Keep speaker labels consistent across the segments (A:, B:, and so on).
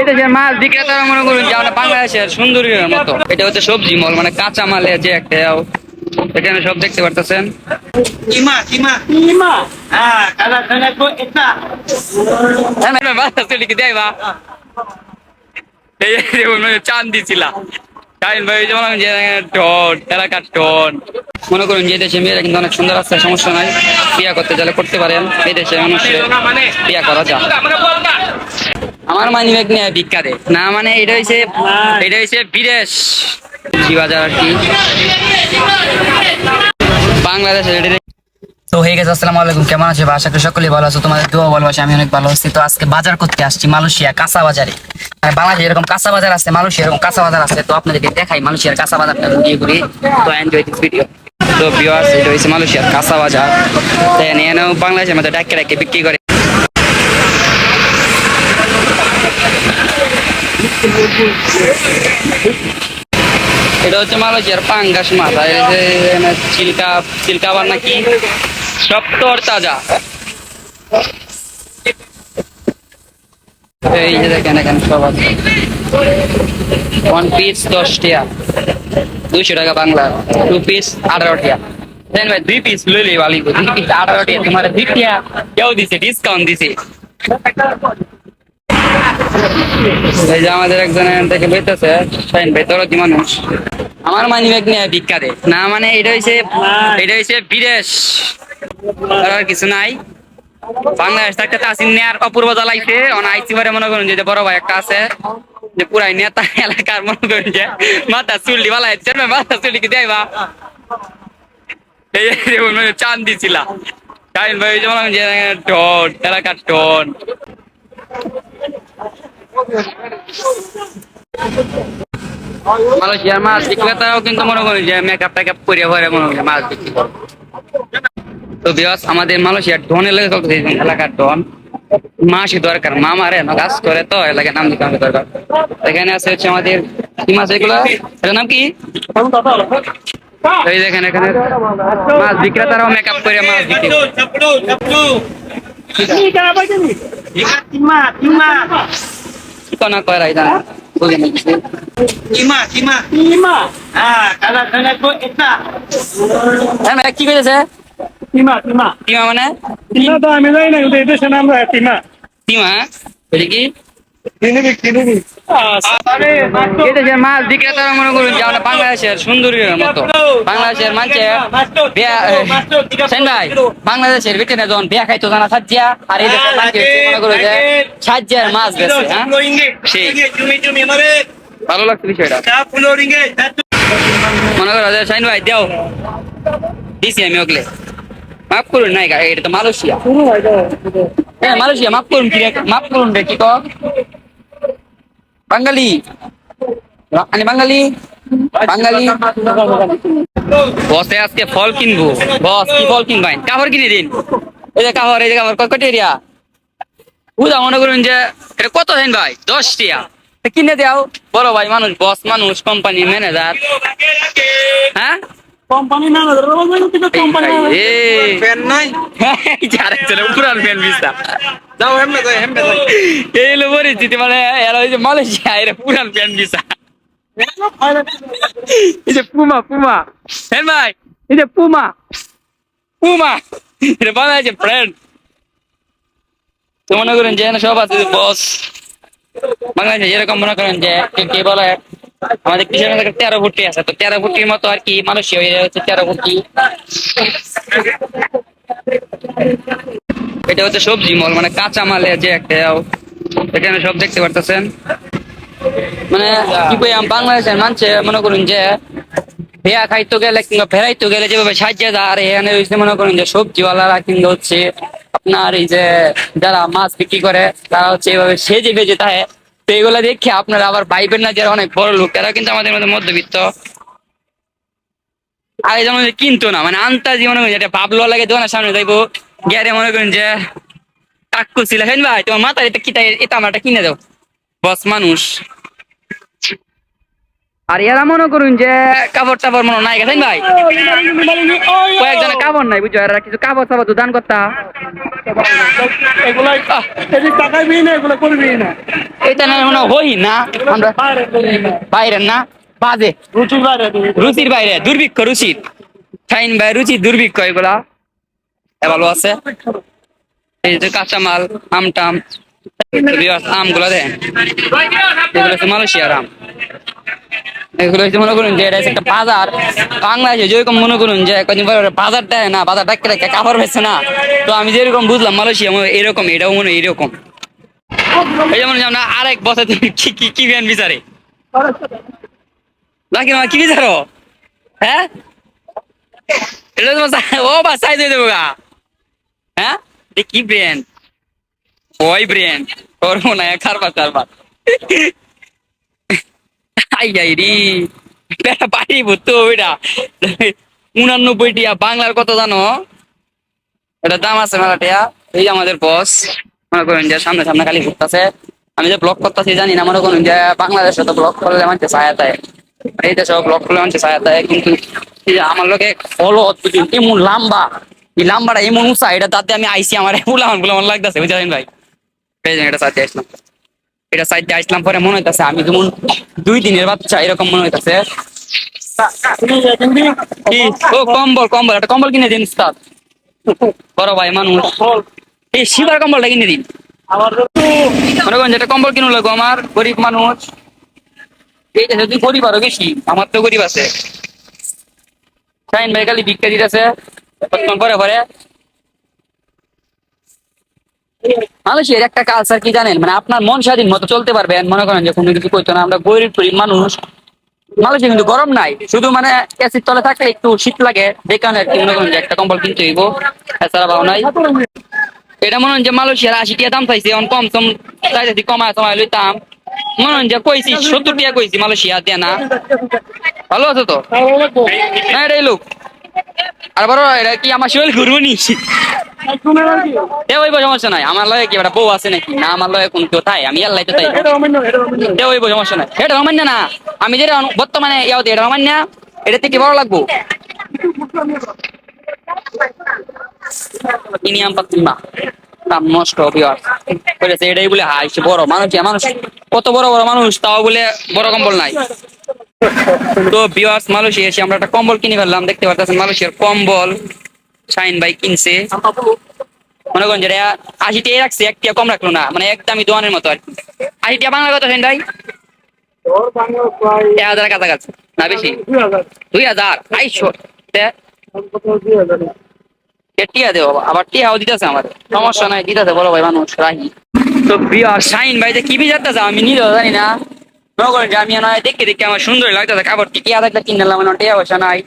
A: এটা যে মাছ বিক্রেতারা মনে করুন যে আমরা বাংলাদেশের সুন্দরীর মতো। এটা হচ্ছে সবজি মল মানে কাঁচা মালের যে একটা এখানে সব দেখতে পারতেছেন. হ্যাঁ। যে মনে মনে করুন যে দেশে মেয়েরা কিন্তু অনেক সুন্দর আছে সমস্যা নাই। বিয়া করতে চাইলে করতে পারেন। এই দেশে মানুষের বিয়া করা যায়। আমার মানি ব্যাগ নিয়ে ভিক্ষা দে। না মানে এটা হইছে এটা হইছে বিদেশ। জি বাজার আর কি। বাংলাদেশে এটা তো হয়ে গেছে আসসালামু আলাইকুম। কেমন আছে? আশা করি সকলেই ভালো আছো। তোমাদের দোয়া ভালোবাসা আমি অনেক ভালো আছি। তো আজকে বাজার করতে আসছি মালয়েশিয়া কাঁচা বাজারে আর বাংলাদেশে এরকম কাঁচা বাজার আছে মালয়েশিয়া এরকম কাঁচা বাজার আছে। তো আপনাদেরকে দেখাই মালয়েশিয়ার কাঁচা বাজারটা ঘুরিয়ে ঘুরিয়ে তো এনজয় দিস ভিডিও তো ভিউয়ার্স এটা হচ্ছে মালয়েশিয়ার কাঁচা বাজার তাই নিয়ে নাও বাংলাদেশের মধ্যে ডাকে ডাকে বিক্রি করে। এটা হচ্ছে মালয়েশিয়ার পাঙ্গাস মাছ, আর চিল্কা চিল্কা আবার নাকি সব তোর তাজা। এই যে দেখেন, এখানে সব আছে। ওয়ান পিস দশ টিয়া, দুইশো টাকা বাংলা টু পিস আঠারো টিয়া। দেন ভাই দুই পিস লইলে ভালো। দুই পিস আঠারো টিয়া, তোমার দুই টিয়া, কেউ দিছে ডিসকাউন্ট দিছে। এই যে আমাদের একজন এখান থেকে লইতেছে শাইন ভাই কি মানুষ। আমার মানি ব্যাগ নিয়ে ভিক্ষা দে। না মানে এটা হইছে এটা হইছে বিদেশ। আর কিছু নাই। বাংলাদেশ থাকতে তাসিম নেয়ার অপূর্ব জ্বালাইছে আইসি বারে মনে করুন যে বড় ভাই একটা আছে, যে পুরাই নেতা এলাকার মনে করুন যে, মাথা চুল্লি বালাই মাথা চুল্লি কি দেবা এই চান দিছিলা শাইন ভাই যেমন যে টন এলাকার টন। মালয়েশিয়ার মাছ বিক্রেতারাও কিন্তু মনে করেন যে মেকআপ টেকআপ করে ভরে মনে করেন মাছ বিক্রি করে তো বিয়াস আমাদের মালয়েশিয়ার ডনের লেগে চলতেছে এলাকার ডন মাসই দরকার মা মারে না কাজ করে তো এলাকার নাম দিতে দরকার। এখানে আছে হচ্ছে আমাদের কি মাছ এগুলো? এটার নাম কি? এই দেখেন এখানে মাছ বিক্রেতারাও মেকআপ করে মাছ বিক্রি করে। কি কনা কয় হ্যাঁ কি করেছে
B: তিমা তিমা
A: টিমা মানে?
B: তো আমি জানি না এটা নাম রাখে তিমা
A: টিমা হ্যাঁ বাংলাদেশের মতো বাংলাদেশের যখন বিয়া খাইতো জানা সাজ্জা আর এই সাজ্জার মাছ বেছে হ্যাঁ. ভালো লাগছে বিষয়টা। মনে করো ভাই দেও। দিছি আমি ওগলে। মাফ করুন গা, এটা তো মালয়েশিয়া। মালয়েশিয়া মাফ করুন মাফ করুন রে কি কর বাঙালি। আমি বাঙালি। বাঙালি। বসে আজকে ফল কিনবো। বস কি ফল কিনবেন কাপড় কিনে দিন। এই যে কাপড় এই যে কাপড় কত এরিয়া বুঝা মনে করুন যে এটা কত দেন ভাই? দশ টিয়া। কিনে দেও। বড় ভাই মানুষ বস মানুষ কোম্পানি ম্যানেজার হ্যাঁ?
B: কোম্পানি কিন্তু কোম্পানি
A: এই পুরান ফ্যান
C: saya.
A: এই হলো পরিস্থিতি মানে এরা ওই যে মালয়েশিয়া এরা পুরান ফ্যান এই যে পুমা পুমা। হ্যাঁ ভাই এই যে পুমা। পুমা এটা বাংলাদেশের ফ্রেন্ড তো মনে করেন যে সব আছে বস বাংলাদেশে যেরকম মনে করেন যে কে বলে আমাদের কৃষকের কাছে তেরো ফুটি আছে। তো তেরো ফুটির মতো আর কি মালয়েশিয়া হয়ে হচ্ছে তেরো ফুটি এটা হচ্ছে সবজি মল মানে কাঁচা মালের যে একটা এখানে সব দেখতে পারতেছেন। মানে কি কইয়াম বাংলাদেশের মানুষে মনে করুন যে ভেয়া খাইতে গেলে কিংবা ফেরাইতে গেলে যেভাবে সাহায্য দেয়, আর এখানে হচ্ছে মনে করুন যে সবজিওয়ালারা কিংবা হচ্ছে আপনার এই যে যারা মাছ বিক্রি করে, তারা হচ্ছে এভাবে সেজে ভেজে থাকে। তো এগুলো দেখে আপনারা আবার ভাইবেন না যারা অনেক বড় লোক তারা কিন্তু আমাদের মধ্যে মধ্যবিত্ত। আগে যেমন কিনতো না মানে আন্তাজি মনে করেন যেটা বাবলো লাগে দোকানের সামনে যাইবো গিয়ে মনে করেন যে কাকু ছিল। হেন ভাই তোমার মাথার এটা কিতা এটা আমারটা কিনে দাও। বস মানুষ। আর এরা মনে করুন যে কাপড় টাপড় মনে নাই গেছেন ভাই? কয়েকজনের কাপড় নাই বুঝছ? এরা কিছু কাপড় সাপড় তো দান করতা। এটা না হই না। আমরা বাইরের না। বাজে।
B: রুচির বাইরে
A: রুচির বাইরে। দুর্ভিক্ষ রুচির। শাইন ভাই রুচি দুর্ভিক্ষ এগুলা। ভালো আছে? এই যে কাঁচামাল আম টাম আমগুলা দেন। এগুলো হচ্ছে মালয়েশিয়ার আম। এগুলো হচ্ছে মনে করুন যে এটা একটা বাজার। বাংলাদেশে যেরকম মনে করুন যে কদিন পরে বাজার দেয় না বাজার ডাকতে ডাকতে কাপড় বেছে না। তো আমি যেরকম বুঝলাম মালয়েশিয়া এরকম এটাও মনে হয় এরকম। এই যেমন আমরা আরেক বছর কি কি কি বিচারে? নাকি না কি বিচারো হ্যাঁ? এটা তোমার ও বা, সাইজ হয়ে দেবো গা। হ্যাঁ? কি ব্র্যান্ড ওই ব্র্যান্ড করব না কারবার কারবার আই আই, রি। বেটা বাংলার কত জানো? এটা দাম আছে মেলাটিয়া এই আমাদের বস মনে করেন যে সামনে সামনে খালি ঘুরতেছে। আমি যে ব্লগ করতেছি জানি না, মনে করুন যে বাংলাদেশে তো ব্লগ করলে মানুষের সহায়তা হয় মানুষের সহায়তা হয় কিন্তু আমার লোকে ফলো এমন লম্বা, এই লাম্বাটা এমন উঁচা, এটা তাতে আমি আইসি, আমার লাগতেছে ভাই? এটা সাথে আসলাম। এটা সাইডে আসলাম পরে মনে হইতাছে আমি যেমন দুই দিনের বাচ্চা, এরকম মনে হইতাছে। ও, কম্বল কম্বল, একটা কম্বল কিনে দিন উস্তাদ। বড় ভাই, মানুষ। এই শিবার কম্বলটা কিনে দিন। মনে করেন যেটা কম্বল কিনুন লাগবো আমার, গরিব মানুষ। এই গরিব আরও বেশি, আমার তো গরিব আছে। শাইন ভাই খালি ভিক্ষা দিতেছে পরে পরে। মালয়েশিয়ার একটা কালচার কি জানেন? মানে আপনার মন স্বাধীন মতো চলতে পারবেন মনে করেন যে কোনো কিছু করতো না, আমরা গরিব গরিব মানুষ। মালয়েশিয়া কিন্তু গরম নাই, শুধু মানে এসির তলে থাকলে একটু শীত লাগে, বেকার আর কি, মনে করেন যে একটা কম্বল কিনতে হইব, এছাড়া ভাও নাই। এটা মনে হয় যে মালয়েশিয়ার আশি টাকা দাম চাইছে কম সম চাইছি কমায় সময় লইতাম। হয় যে কইছি সত্তর টাকা কইছি মালয়েশিয়া দিয়ে না ভালো আছে তো? না এটাই লোক। আর বড় এটা কি আমার শরীর ঘুরবো নি?
B: শুনে রাখি
A: এ ওই সমস্যা নাই। আমার লয়ে কি একটা বউ আছে নাকি? না আমার লয়ে কোন কেউ তাই? আমি আল্লাহ তাই। সমস্যা নাই। এটা না। আমি যেটা বর্তমানে ইয়াও এটা অমান্য। এটা থেকে বড় লাগবো? ইনিয়াম নাম নষ্ট বলেছে, এটাই বলে হাই সে বড় মানুষ মানুষ। কত বড় বড় মানুষ, তাও বলে বড় কম্বল নাই। তো বিয়ার্স মালয়েশিয়া এসে আমরা একটা কম্বল কিনে ফেললাম, দেখতে পারতেছেন মালয়েশিয়ার কম্বল শাইন ভাই কিনছে। মনে করেন যেটা আশি টাকা রাখছে, এক টাকা কম রাখল না মানে একদমই দোয়ানের মতো আর কি। আশি টাকা বাংলা কত শাইন ভাই? এক হাজার কাছাকাছি, না বেশি?
B: দুই হাজার।
A: আইসো। টিয়া দেবো আবার টিয়াও দিতেছে আমার। সমস্যা নাই, দিতেছে বড় ভাই মানুষ, রাহি। তো বিয়ার শাইন ভাই যে কি বিজারতেছে আমি নিজেও জানি না। যে আমি নয় দেখতে দেখতে আমার সুন্দর লাগতেছে। কাপড় টিয়া থাকলে কিনে নিলাম মানে টিয়া পয়সা নাই।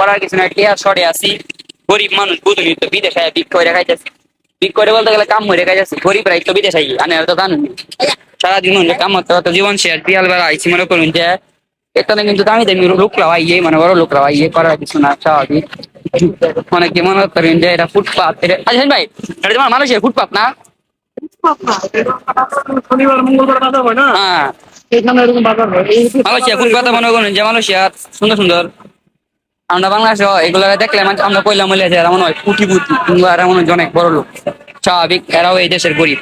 A: করার কিছু নাই, টিয়া শর্টে আছি। গরিব মানুষ বুঝুনি তো বিদেশে বিক করে খাইতেছি। বিক করে বলতে গেলে কাম হয়ে খাইতেছি। গরিব রাই তো বিদেশে আনে তো জানুন সারাদিন কাম হতে হতে জীবন শেষ, বিয়াল বেলা আইছি মনে করুন যে, এখানে কিন্তু দামি দামি লোক লাগাইয়ে মানে বড় লোক লাগাইয়ে করার কিছু না, স্বাভাবিক। অনেকে মনে করেন যে এটা ফুটপাত? এটা আচ্ছা ভাই, এটা তোমার মানুষের ফুটপাত না?
B: হয়।
A: মনে করেন যে সুন্দর সুন্দর। আমরা বাংলাদেশে এগুলো দেখলে মানে আমরা মনে হয় মনে হয় অনেক স্বাভাবিক, এরাও এই দেশের গরিব।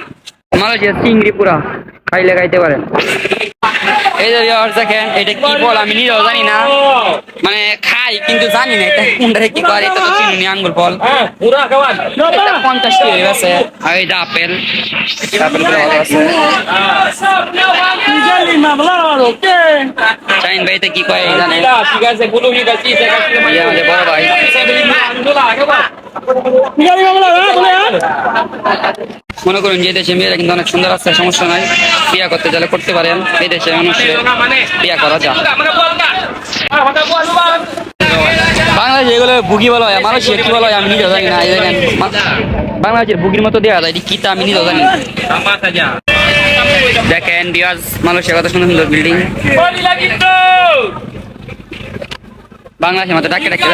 A: মালয়েশিয়া চিংড়ি পুরা খাইলে খাইতে পারেন এই যে এটা কি বল আমি নিজেও জানি না। মানে খাই, কিন্তু জানি না এটা কোনটা কি করে এটা চিনি, আঙ্গুর ফল এটা পঞ্চাশ টাকা আছে। আর এই আপেল।
B: জানি না বলা ওকে।
A: চাইন ভাই এটা কি করে জানে? এই যে আমাদের বড় ভাই।
B: জানি না বলা বলে
A: মনে করুন যে দেশে মেয়েরা কিন্তু অনেক সুন্দর আছে সমস্যা নাই। বিয়া করতে চাইলে করতে পারেন। এই দেশে মানুষের বিয়া করা যায়। বাংলাদেশে এগুলো বুগি বলা হয় মালয়েশিয়া কি বলা হয় আমি নিজেও জানি না দেখেন বাংলাদেশের বুগির মতো দেওয়া যায় এটি কি তা আমি নিজেও জানি না। দেখেন বিয়াজ মালয়েশিয়া কত সুন্দর সুন্দর বিল্ডিং বাংলাদেশের মতো ডাকে ডাকে।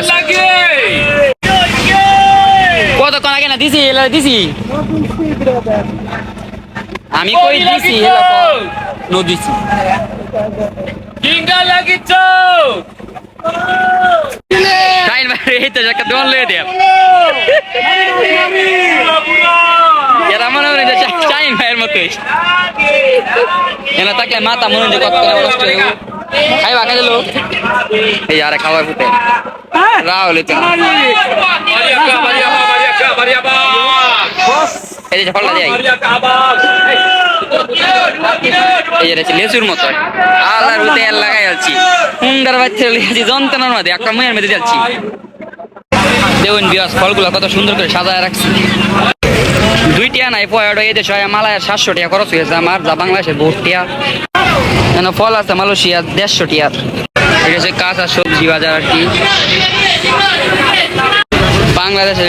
A: কতক্ষণ আগে না দিছি? এলা দিছি। আমি কই দিছি? এলা নো দিছি শাইন ভাই এই তো একটা দোয়ান লয়ে দেব এরা মনে মনে যে শাইন ভাইয়ের মতোই এনা থাকলে মাথা মনে যে কত করে নষ্ট হয়ে খাই দিল এই আরে খাবার ফুটে রাহুল তো এই যে কত সুন্দর করে সাজায় রাখছি। টিয়া নাই মালায় সাতশো টাকা খরচ হয়েছে আমার, যা বাংলাদেশের বহুত টিয়া। ফল আছে, মালয়েশিয়া দেড়শো টিয়ার। এটা হচ্ছে কাঁচা সবজি বাজার আর কি। বাংলাদেশের